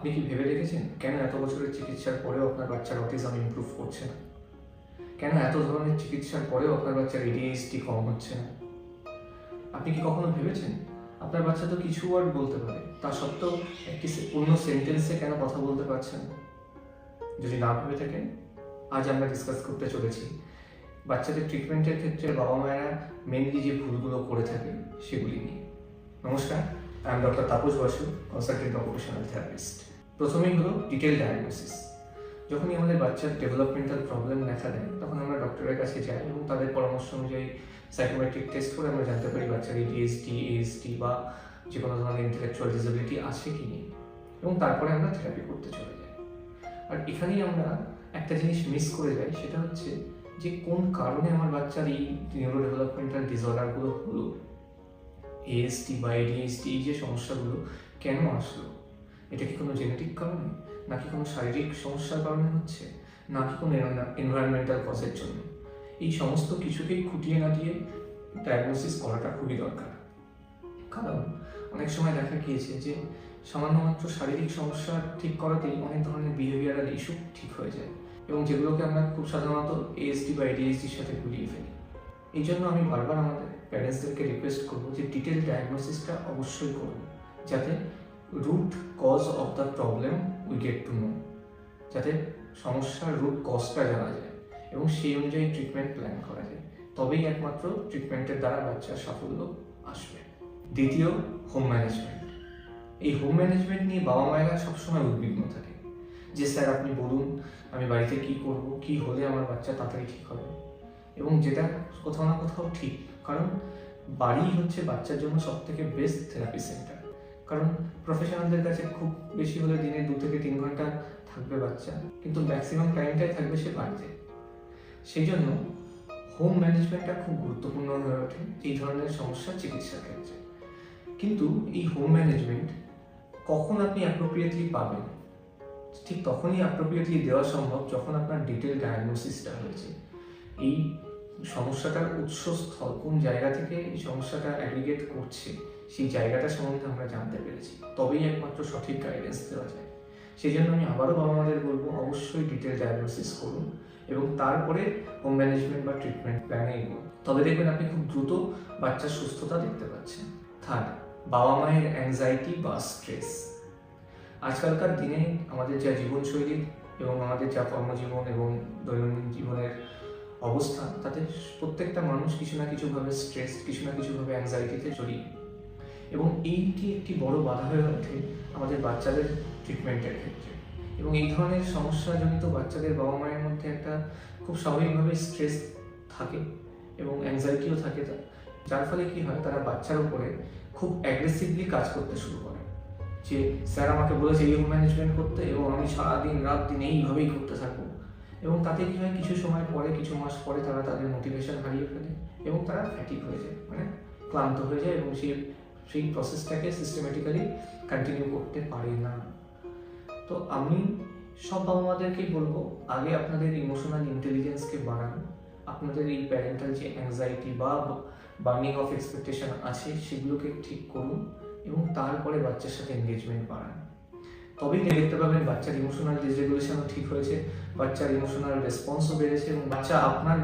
আপনি কি ভেবে দেখেছেন কেন এত বছরের চিকিৎসার পরেও আপনার বাচ্চার অটিজম ইমপ্রুভ করছে? না কেন এত ধরনের চিকিৎসার পরেও আপনার বাচ্চার এডিএসটি কম হচ্ছে না? আপনি কি কখনো ভেবেছেন? আপনার বাচ্চা তো কিছু ওয়ার্ড বলতে পারে, তা সত্ত্বেও একটি পূর্ণ সেন্টেন্সে কেন কথা বলতে পারছে না? যদি না ভেবে থাকেন, আজ আমরা ডিসকাস করতে চলেছি। বাচ্চাদের ট্রিটমেন্টের ক্ষেত্রে বাবা মায়েরা মেনলি যে ভুলগুলো করে থাকে, সেগুলি নিয়ে। নমস্কার I am doctor Tapas Basu consultant occupational therapist প্রথমেই হলো ডিটেল ডায়াগনোসিস যখনই আমাদের বাচ্চার ডেভেলপমেন্টাল প্রবলেম দেখা দেয়, তখন আমরা ডক্টরের কাছে যাই এবং তাদের পরামর্শ অনুযায়ী সাইকোমেট্রিক টেস্ট করে আমরা জানতে পারি বাচ্চার এডিএসটি এএসটি বা যে কোনো ধরনের ইন্টেলেকচুয়াল ডিসেবিলিটি আছে কি নেই এবং তারপরে আমরা থেরাপি করতে চলে যাই। আর এখানেই আমরা একটা জিনিস মিস করে যাই, সেটা হচ্ছে যে কোন কারণে আমার বাচ্চার এই নিউরো ডেভেলপমেন্টাল ডিসঅর্ডারগুলো হলো? এএসটি বা এডিএসটি এই যে সমস্যাগুলো কেন আসলো? এটা কি কোনো জেনেটিক কারণে? নাকি কোনো শারীরিক সমস্যার কারণে হচ্ছে? নাকি কোনো এনভায়রনমেন্টাল কজের জন্য? এই সমস্ত কিছুকেই খুঁটিয়ে নাটিয়ে ডায়াগনোসিস করাটা খুবই দরকার। কারণ অনেক সময় দেখা গিয়েছে যে সামান্য মাত্র শারীরিক সমস্যা ঠিক করাতেই অনেক ধরনের বিহেভিয়ারাল ইস্যু ঠিক হয়ে যায় এবং যেগুলোকে আমরা খুব সাধারণত এএসডি বা এডিএসডির সাথে গুলিয়ে ফেলি। এই জন্য আমি বারবার আমাদের প্যারেন্টসদেরকে রিকোয়েস্ট করব যে ডিটেল ডায়াগনোসিসটা অবশ্যই করুন, যাতে root cause of the problem we get to know যাতে সমস্যার রুট কজটা জানা যায় এবং সেই অনুযায়ী ট্রিটমেন্ট প্ল্যান করা যায়। তবেই একমাত্র ট্রিটমেন্টের দ্বারা বাচ্চার সাফল্য আসবে। দ্বিতীয় হোম ম্যানেজমেন্ট এই হোম ম্যানেজমেন্ট নিয়ে বাবা মায়েরা সবসময় উদ্বিগ্ন থাকে যে, স্যার, আপনি বলুন, আমি বাড়িতে কি করব? কি হলে আমার বাচ্চা তাড়াতাড়ি ঠিক হবে? এবং যেটা কোথাও না কোথাও ঠিক, কারণ বাড়ি হচ্ছে বাচ্চার জন্য সব থেকে বেস্ট থেরাপি সেন্টার কারণ প্রফেশনালদের কাছে খুব বেশি হলে দিনে দু থেকে তিন ঘণ্টা থাকবে বাচ্চা। কিন্তু ম্যাক্সিমাম টাইমটাই থাকবে সে বাড়িতে। সেই জন্য হোম ম্যানেজমেন্টটা খুব গুরুত্বপূর্ণ হয়ে ওঠে এই ধরনের সমস্যার চিকিৎসার ক্ষেত্রে। কিন্তু এই হোম ম্যানেজমেন্ট কখন আপনি অ্যাপ্রোপ্রিয়েটলি পাবেন? ঠিক তখনই অ্যাপ্রোপ্রিয়েটলি দেওয়া সম্ভব যখন আপনার ডিটেল ডায়াগনোসিসটা হয়েছে। এই সমস্যাটার উৎসস্থল কোন জায়গা থেকে এই সমস্যাটা অ্যাগ্রিগেট করছে? সেই জায়গাটা সম্বন্ধে আমরা জানতে পেরেছি। তবেই একমাত্র সঠিক গাইডেন্স দেওয়া যায়। সেই জন্য আমি আবারও বাবা মাদের বলব, অবশ্যই ডিটেল ডায়াগনোসিস করুন এবং তারপরে হোম ম্যানেজমেন্ট বা ট্রিটমেন্ট প্ল্যানে এগোন। তবে দেখবেন আপনি খুব দ্রুত বাচ্চার সুস্থতা দেখতে পাচ্ছেন। থার্ড, বাবা মায়ের অ্যাংজাইটি বা স্ট্রেস আজকালকার দিনে আমাদের যা জীবনশৈলী এবং আমাদের যা কর্মজীবন এবং দৈনন্দিন জীবনের অবস্থা, তাতে প্রত্যেকটা মানুষ কিছু না কিছুভাবে স্ট্রেস কিছু না কিছুভাবে অ্যাংজাইটিতে জড়িয়ে। এবং এইটি একটি বড় বাধা হয়ে ওঠে আমাদের বাচ্চাদের ট্রিটমেন্টের ক্ষেত্রে। এবং এই ধরনের সমস্যাজনিত বাচ্চাদের বাবা মায়ের মধ্যে একটা খুব স্বাভাবিকভাবে স্ট্রেস থাকে এবং অ্যাংজাইটিও থাকে যার ফলে কি হয়, তারা বাচ্চার উপরে খুব অ্যাগ্রেসিভলি কাজ করতে শুরু করে। যে, স্যার আমাকে বলেছে এই ম্যানেজমেন্ট করতে এবং আমি সারাদিন, রাত দিন এইভাবেই করতে থাকব। এবং তাতে কি হয়, কিছু সময় পরে, কিছু মাস পরে তারা তাদের মোটিভেশন হারিয়ে ফেলে এবং তারা ফ্যাটিক হয়ে যায় মানে ক্লান্ত হয়ে যায় এবং সেই সেই প্রসেসটাকে সিস্টেমেটিক্যালি কন্টিনিউ করতে পারে না। তো আমি সব বাবা মাদেরকেই বলব, আগে আপনাদের ইমোশনাল ইন্টেলিজেন্সকে বাড়ান। আপনাদের এই প্যারেন্টাল যে অ্যাংজাইটি বা বার্নিং অফ এক্সপেকটেশন আছে, সেগুলোকে ঠিক করুন এবং তারপরে বাচ্চার সাথে এনগেজমেন্ট বাড়ান। তবেই দেখতে পাবেন বাচ্চার ইমোশনাল ডিসরেগুলেশনও ঠিক হয়েছে, বাচ্চার ইমোশনাল রেসপন্সও বেড়েছে এবং বাচ্চা আপনার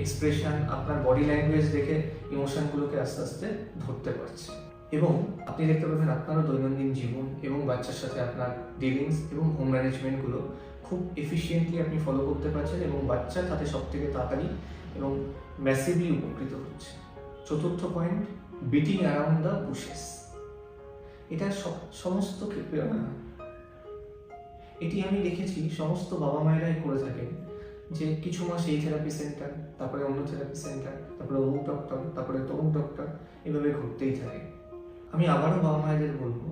এক্সপ্রেশন আপনার বডি ল্যাঙ্গুয়েজ দেখে ইমোশনগুলোকে আস্তে আস্তে ধরতে পারছে। এবং আপনি দেখতে পাবেন আপনারও দৈনন্দিন জীবন এবং বাচ্চার সাথে আপনার ডিলিংস এবং হোম ম্যানেজমেন্টগুলো খুব এফিসিয়েন্টলি আপনি ফলো করতে পারছেন এবং বাচ্চা তাতে সব থেকে তাড়াতাড়ি এবং ম্যাসিভলি উপকৃত হচ্ছে। চতুর্থ point beating around the bushes এটা সমস্ত এটি আমি দেখেছি, সমস্ত বাবা মায়েরাই করে থাকেন যে কিছু মাস এই থেরাপি সেন্টার তারপরে অন্য থেরাপি সেন্টার তারপরে অমুক ডক্টর তারপরে তমুক ডক্টর এভাবে ঘুরতেই থাকে। আমি আবারও বাবা মায়েদের বলব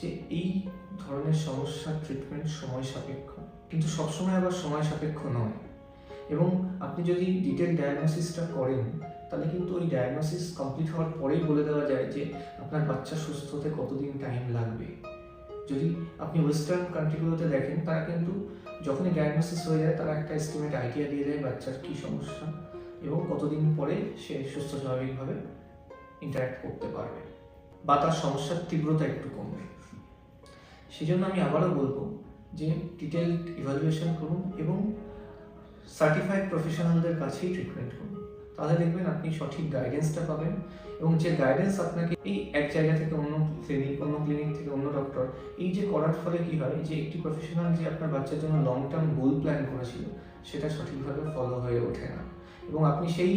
যে এই ধরনের সমস্যার ট্রিটমেন্ট সময় সাপেক্ষ। কিন্তু সবসময় আবার সময় সাপেক্ষ নয়। এবং আপনি যদি ডিটেল ডায়াগনোসিসটা করেন, তাহলে কিন্তু ওই ডায়াগনোসিস কমপ্লিট হওয়ার পরেই বলে দেওয়া যায় যে আপনার বাচ্চা সুস্থ হতে কতদিন টাইম লাগবে। যদি আপনি ওয়েস্টার্ন কান্ট্রিগুলোতে দেখেন, তারা কিন্তু যখনই ডায়াগনোসিস হয়ে যায়, তারা একটা এস্টিমেট আইডিয়া দিয়ে দেয় বাচ্চার কী সমস্যা এবং কতদিন পরে সে সুস্থ স্বাভাবিকভাবে ইন্টারাক্ট করতে পারবে। বা তার সমস্যার তীব্রতা একটু কমবে। সেই জন্য আমি আবারও বলব যে ডিটেলড ইভালুয়েশন করুন এবং সার্টিফাইড প্রফেশনালদের কাছেই ট্রিটমেন্ট করুন। তাহলে দেখবেন আপনি সঠিক গাইডেন্সটা পাবেন এবং যে গাইডেন্স আপনাকে এই এক জায়গা থেকে অন্য ক্লিনিক অন্য ক্লিনিক থেকে অন্য ডক্টর এই যে করার ফলে কি হয়, যে একটি প্রফেশনাল যে আপনার বাচ্চার জন্য লং টার্ম গোল প্ল্যান করেছিল, সেটা সঠিকভাবে ফলো হয়ে ওঠে না। এবং আপনি সেই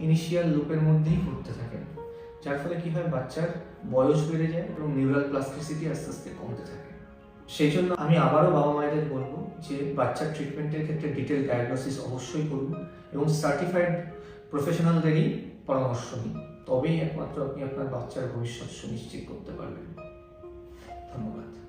ইনিশিয়াল লুপের মধ্যেই ঘুরতে থাকেন। যার ফলে কি হয়, বাচ্চার বয়স বেড়ে যায় এবং নিউরাল প্লাস্টিসিটি আস্তে আস্তে কমতে থাকে। সেই জন্য আমি আবারও বাবা মায়েদের বলব যে, বাচ্চার ট্রিটমেন্টের ক্ষেত্রে ডিটেল ডায়াগনোসিস অবশ্যই করুন এবং সার্টিফাইড প্রফেশনালদেরই পরামর্শ নিন। তবেই একমাত্র আপনি আপনার বাচ্চার ভবিষ্যৎ সুনিশ্চিত করতে পারবেন। ধন্যবাদ।